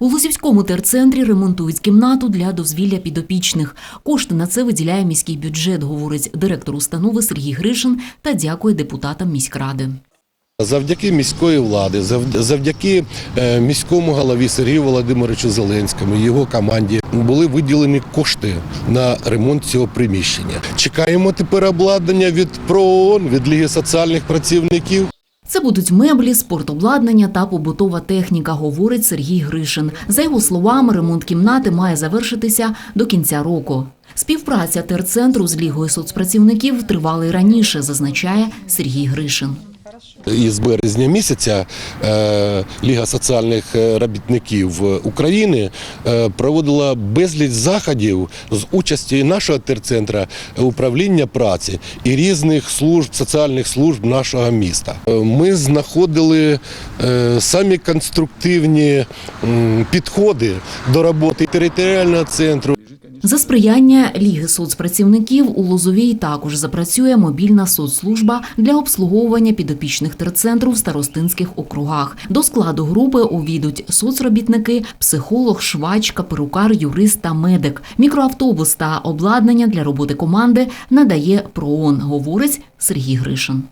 У Лозівському терцентрі ремонтують кімнату для дозвілля підопічних. Кошти на це виділяє міський бюджет, говорить директор установи Сергій Гришин та дякує депутатам міськради. Завдяки міської влади, зав- завдяки е, міському голові Сергію Володимировичу Зеленському, його команді були виділені кошти на ремонт цього приміщення. Чекаємо тепер обладнання від ПРООН, від Ліги соціальних працівників. Це будуть меблі, спортобладнання та побутова техніка, говорить Сергій Гришин. За його словами, ремонт кімнати має завершитися до кінця року. Співпраця терцентру з Лігою соцпрацівників тривала й раніше, зазначає Сергій Гришин. Із березня місяця е, Ліга соціальних е, робітників України е, проводила безліч заходів з участю і нашого терцентра е, управління праці і різних служб, соціальних служб нашого міста. Ми знаходили самі конструктивні підходи до роботи територіального центру. За сприяння Ліги соцпрацівників у Лозовій також запрацює мобільна соцслужба для обслуговування підопічних терцентру в старостинських округах. До складу групи увійдуть соцробітники, психолог, швачка, перукар, юрист та медик. Мікроавтобус та обладнання для роботи команди надає ПРООН, говорить Сергій Гришин.